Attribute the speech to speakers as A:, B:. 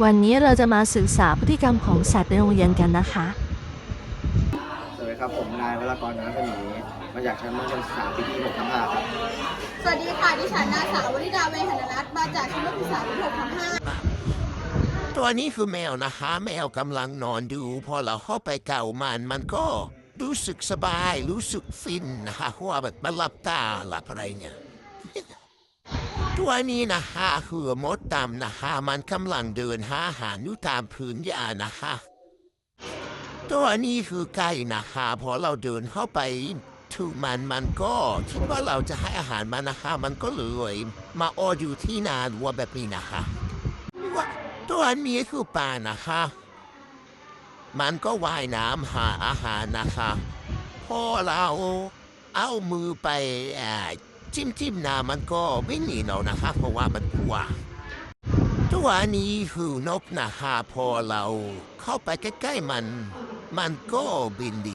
A: วันนี้เราจะมาศึกษาพฤติกรรมของสัตว์ในโรงเรียนกันนะคะ
B: สวัสดีครับ ผมนายวรากรนันทมีมาจากชั้นมัธยมศึกษาปีที่6ทับ5ครับ
C: สวัสดีค่ะ ดิฉันนางสาววริดาเวหนรัตน์มาจากชั้นมัธยมศึกษาปี6ทับ5
D: ตัวนี้คือแมวนะคะ แมวกำลังนอนดู พอเราเข้าไปเก่ามันมันก็รู้สึกสบาย รู้สึกฟินนะคะเพราะว่าแบบมันหลับตาหลับอะไรเนี่ย ตัวนี้นะคะคือมดดำนะคะมันกำลังเดินหาอาหารอยู่ตามพื้นหญ้านะคะตัวนี้คือไก่นะคะพอเราเดินเข้าไปถูกมันมันก็คิดว่าเราจะให้อาหารมันนะคะมันก็เลยมาอออยู่ที่นาวัวแบบนี้นะคะว่าตัวนี้คือปลานะคะมันก็ว่ายน้ำหาอาหารนะคะพอเราเอามือไปอ จิ้มจิ้มน้ำมันก็ไม่หนีเรานะคะเพราะว่ามันกลัวตัวนี้คือนกนะคะพอเราเข้าไปใกล้ๆมัน มันก็บินดี